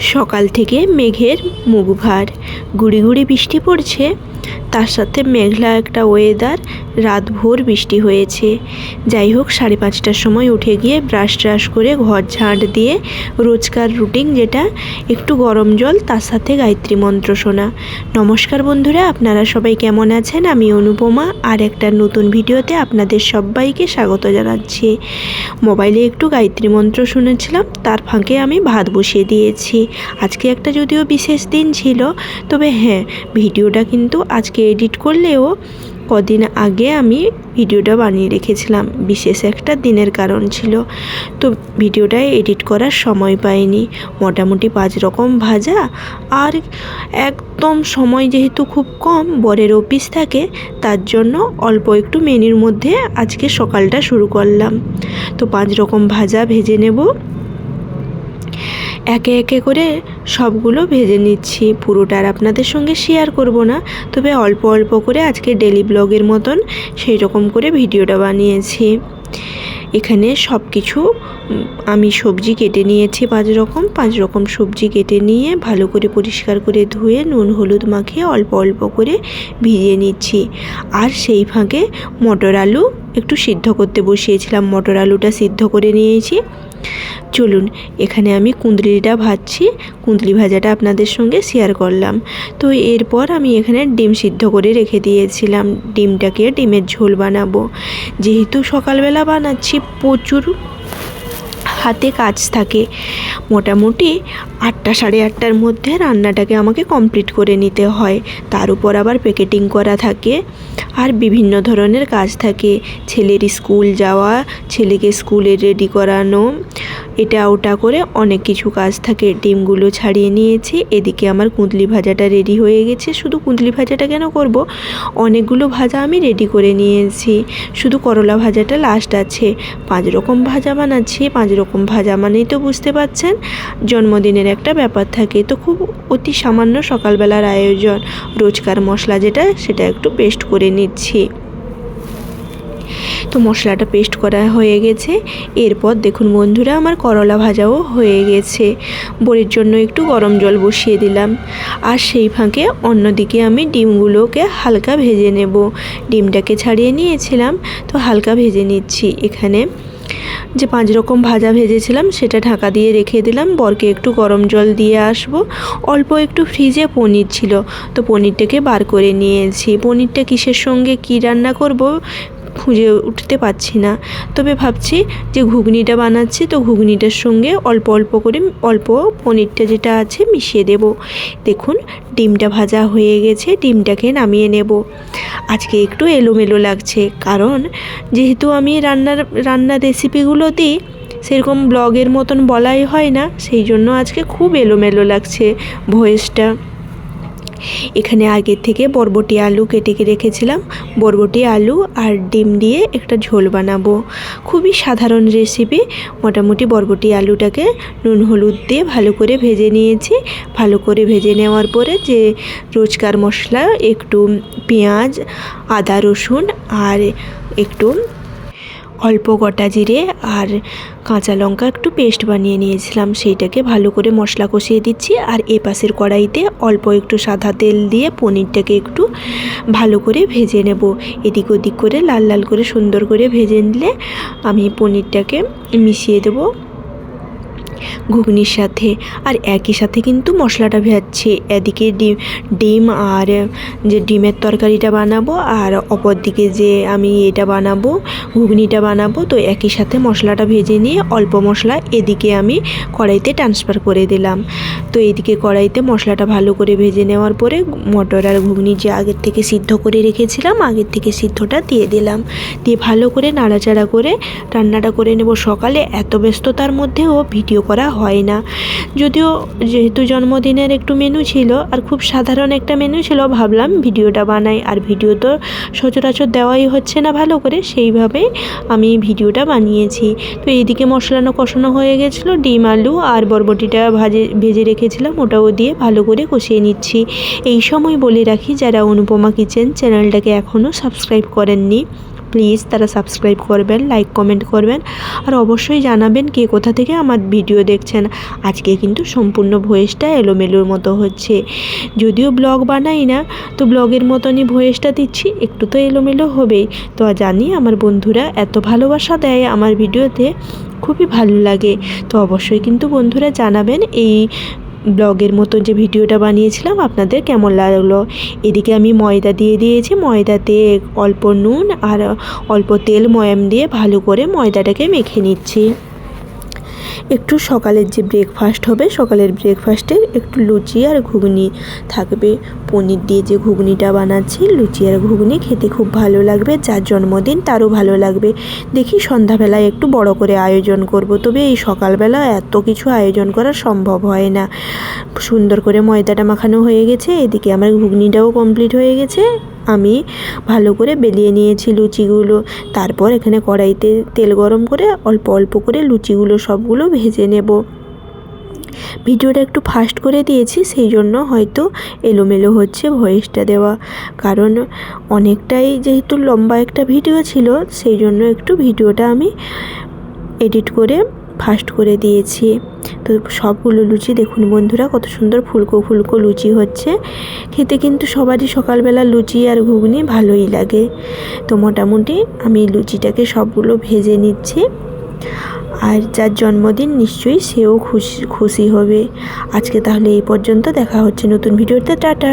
সকাল থেকে মেঘের মুখ ভার। গুড়ি গুড়ি বৃষ্টি পড়ছে। তার সাথে মেঘলা একটা ওয়েদার রাত ভোর বৃষ্টি হয়েছে। যাই হোক, সাড়ে পাঁচটার সময় উঠে গিয়ে ব্রাশ ট্রাশ করে ঘর ঝাঁট দিয়ে রোজকার রুটিন যেটা, একটু গরম জল, তার সাথে গায়ত্রী মন্ত্র শোনা। নমস্কার বন্ধুরা, আপনারা সবাই কেমন আছেন? আমি অনুপমা, আর একটা নতুন ভিডিওতে আপনাদের সবাইকে স্বাগত জানাচ্ছি। মোবাইলে একটু গায়ত্রী মন্ত্র শুনেছিলাম, তার ফাঁকে আমি ভাত বসিয়ে দিয়েছি। আজকে একটা যদিও বিশেষ দিন ছিল, তবে হ্যাঁ ভিডিওটা কিন্তু আজকে এডিট করলেও কদিন আগে আমি ভিডিওটা বানিয়ে রেখেছিলাম। বিশেষ একটা দিনের কারণ ছিল। তো ভিডিওটা এডিট করার সময় পাইনি। মোটামুটি পাঁচ রকম ভাজা আর একদম সময় যেহেতু খুব কম, বরের অফিস থাকে, তার জন্য অল্প একটু মেনুর মধ্যে আজকে সকালটা শুরু করলাম। তো পাঁচ রকম ভাজা ভেজে নেব। একে একে করে সবগুলো ভেজে নিচ্ছি। পুরোটা আর আপনাদের সঙ্গে শেয়ার করব না, তবে অল্প অল্প করে আজকে ডেলি ব্লগের মতন সেই রকম করে ভিডিওটা বানিয়েছি। এখানে সব কিছু আমি সবজি কেটে নিয়েছি পাঁচ রকম। পাঁচ রকম সবজি কেটে নিয়ে ভালো করে পরিষ্কার করে ধুয়ে নুন, হলুদ মাখিয়ে অল্প অল্প করে ভিজিয়ে নিচ্ছি। আর সেই ফাঁকে মটর আলু একটু সিদ্ধ করতে বসিয়েছিলাম। মটর আলুটা সিদ্ধ করে নিয়েছি। চলুন, এখানে আমি কুঁদরিটা ভাজছি। কুঁদরি ভাজাটা আপনাদের সঙ্গে শেয়ার করলাম। তো এরপর আমি এখানে ডিম সিদ্ধ করে রেখে দিয়েছিলাম। ডিমটাকে ডিমের ঝোল বানাবো। যেহেতু সকালবেলা বানাচ্ছি, প্রচুর হাতে কাজ থাকে। মোটামুটি আটটা সাড়ে আটটার মধ্যে রান্নাটাকে আমাকে কমপ্লিট করে নিতে হয়। তার উপর আবার প্যাকেটিং করা থাকে। আর বিভিন্ন ধরনের কাজ থাকে। ছেলের স্কুল যাওয়া, ছেলেকে স্কুলে রেডি করানো, এটা ওটা করে অনেক কিছু কাজ থাকে। ডিমগুলো ছাড়িয়ে নিয়েছি। এদিকে আমার কুঁদলি ভাজাটা রেডি হয়ে গেছে। শুধু কুঁদলি ভাজাটা কেন করব? অনেকগুলো ভাজা আমি রেডি করে নিয়েছি। শুধু করলা ভাজাটা লাস্ট আছে। পাঁচ রকম ভাজা বানাচ্ছি, পাঁচ রকম ভাজা মানেই তো বুঝতে পারছেন, জন্মদিনের একটা ব্যাপার থাকে। তো খুব অতি সামান্য সকালবেলার আয়োজন, রোজকার মশলা যেটা, সেটা একটু পেস্ট করে নিচ্ছি। তো মশলাটা পেস্ট করা হয়ে গেছে। এরপর দেখুন বন্ধুরা, আমার করলা ভাজাও হয়ে গেছে। বড়ির জন্য একটু গরম জল বসিয়ে দিলাম। আর সেই ফাঁকে অন্যদিকে আমি ডিমগুলোকে হালকা ভেজে নেব। ডিমটাকে ছাড়িয়ে নিয়েছিলাম, তো হালকা ভেজে নিচ্ছি। এখানে যে পাঁচ রকম ভাজা ভেজেছিলাম, সেটা ঢাকা দিয়ে রেখে দিলাম। বরকে একটু গরম জল দিয়ে আসব। অল্প একটু ফ্রিজে পনির ছিল। তো পনিরটাকে বার করে নিয়েছি। পনিরটা কিসের সঙ্গে, কি রান্না করব খুঁজে উঠতে পারছি না। তবে ভাবছি যে ঘুগনিটা বানাচ্ছি, তো ঘুগনিটার সঙ্গে অল্প অল্প করে, অল্প পনিরটা যেটা আছে মিশিয়ে দেব। দেখুন, ডিমটা ভাজা হয়ে গেছে, ডিমটাকে নামিয়ে নেব। আজকে একটু এলোমেলো লাগছে, কারণ যেহেতু আমি রান্নার রান্নার রেসিপিগুলো দিই সেরকম ব্লগের মতন বলাই হয় না, সেই জন্য আজকে খুব এলোমেলো লাগছে ভয়েসটা। এখানে আগের থেকে বরবটি আলু কেটে রেখেছিলাম। বরবটি আলু আর ডিম দিয়ে একটা ঝোল বানাবো। খুবই সাধারণ রেসিপি মোটামুটি বরবটি আলুটাকে নুন হলুদ দিয়ে ভালো করে ভেজে নিয়েছি। ভালো করে ভেজে নেওয়ার পরে যে রোজকার মশলা, একটু পেঁয়াজ, আদা রসুন আর একটু অল্প গোটা জিরে আর কাঁচা লঙ্কা একটু পেস্ট বানিয়ে নিয়েছিলাম। সেইটাকে ভালো করে মশলা কষিয়ে দিচ্ছি আর এ পাশের কড়াইতে অল্প একটু সাদা তেল দিয়ে পনিরটাকে একটু ভালো করে ভেজে নেব। এদিক ওদিক করে লাল লাল করে সুন্দর করে ভেজে নিলে আমি পনিরটাকে মিশিয়ে দেবো। ঘুগনির সাথে আর একই সাথে কিন্তু মশলাটা ভেজাচ্ছি। এদিকে ডিম ডিম আর, যে ডিমের তরকারিটা বানাবো আর অপর দিকে যে আমি এটা বানাবো, ঘুগনিটা বানাবো, তো একই সাথে মশলাটা ভেজে নিয়ে অল্প মশলা এদিকে আমি কড়াইতে ট্রান্সফার করে দিলাম। তো এদিকে কড়াইতে মশলাটা ভালো করে ভেজে নেওয়ার পরে মটর আর ঘুগনি যে আগের থেকে সিদ্ধ করে রেখেছিলাম, আগের থেকে সিদ্ধটা দিয়ে দিলাম। দিয়ে ভালো করে নাড়াচাড়া করে রান্নাটা করে নেব সকালে। এত ব্যস্ততার মধ্যেও ভিডিও করা হয় না। যদিও যেহেতু জন্মদিনের একটু মেনু ছিল আর খুব সাধারণ একটা মেনু ছিল, ভাবলাম ভিডিওটা বানাই। আর ভিডিও তো সচরাচর দেওয়াই হচ্ছে না ভালো করে সেইভাবেই আমি ভিডিওটা বানিয়েছি। তো এইদিকে মশলানো কষানো হয়ে গেছিল, ডিম, আলু আর বরবটিটা ভাজে, ভেজে রেখেছিলাম, ওটাও দিয়ে ভালো করে কষিয়ে নিচ্ছি। এই সময় বলে রাখি, যারা অনুপমা কিচেন চ্যানেলটাকে এখনও সাবস্ক্রাইব করেননি প্লিজ তারা সাবস্ক্রাইব করবেন, লাইক, কমেন্ট করবেন আর অবশ্যই জানাবেন কে কোথা থেকে আমার ভিডিও দেখছেন। আজকে কিন্তু সম্পূর্ণ ভয়েসটা এলোমেলোর মতো হচ্ছে। যদিও ব্লগ বানাই না, তো ব্লগের মতনই ভয়েসটা দিচ্ছি, একটু তো এলোমেলো হবেই। তো জানি আমার বন্ধুরা এত ভালোবাসা দেয় আমার ভিডিওতে, খুবই ভালো লাগে। তো অবশ্যই কিন্তু বন্ধুরা জানাবেন এই ব্লগের মতো যে ভিডিওটা বানিয়েছিলাম, আপনাদের কেমন লাগল? এদিকে আমি ময়দা দিয়ে দিয়েছি, ময়দাতে অল্প নুন আর অল্প তেল ময়াম দিয়ে ভালো করে ময়দাটাকে মেখে নিচ্ছি। একটু সকালের যে ব্রেকফাস্ট হবে, সকালের ব্রেকফাস্টে একটু লুচি আর ঘুগনি থাকবে। পনির দিয়ে যে ঘুগনিটা বানাচ্ছি, লুচি আর ঘুগনি খেতে খুব ভালো লাগবে, যার জন্মদিন তারও ভালো লাগবে। দেখি সন্ধ্যাবেলায় একটু বড় করে আয়োজন করব, তবে এই সকালবেলা এত কিছু আয়োজন করা সম্ভব হয় না। সুন্দর করে ময়দাটা মাখানো হয়ে গেছে, এদিকে আমার ঘুগনিটাও কমপ্লিট হয়ে গেছে। আমি ভালো করে বেলিয়ে নিয়েছি লুচিগুলো। তারপর এখানে কড়াইতে তেল গরম করে অল্প অল্প করে লুচিগুলো সবগুলো ভেজে নেব। ভিডিওটা একটু ফাস্ট করে দিয়েছি, সেই জন্য হয়তো এলোমেলো হচ্ছে ভয়েসটা দেওয়া। কারণ অনেকটাই যেহেতু লম্বা একটা ভিডিও ছিল, সেই জন্য একটু ভিডিওটা আমি এডিট করে ফাস্ট করে দিয়েছি। তো সবগুলো লুচি দেখুন বন্ধুরা, কত সুন্দর ফুলকো ফুলকো লুচি হচ্ছে। খেতে কিন্তু সবারই সকালবেলা লুচি আর ঘুগনি ভালোই লাগে। তো মোটামুটি আমি লুচিটাকে সবগুলো ভেজে নিচ্ছি। আর যার জন্মদিন নিশ্চয়ই সেও খুশি খুশি হবে। আজকে তাহলে এই পর্যন্ত, দেখা হচ্ছে নতুন ভিডিওতে। টাটা!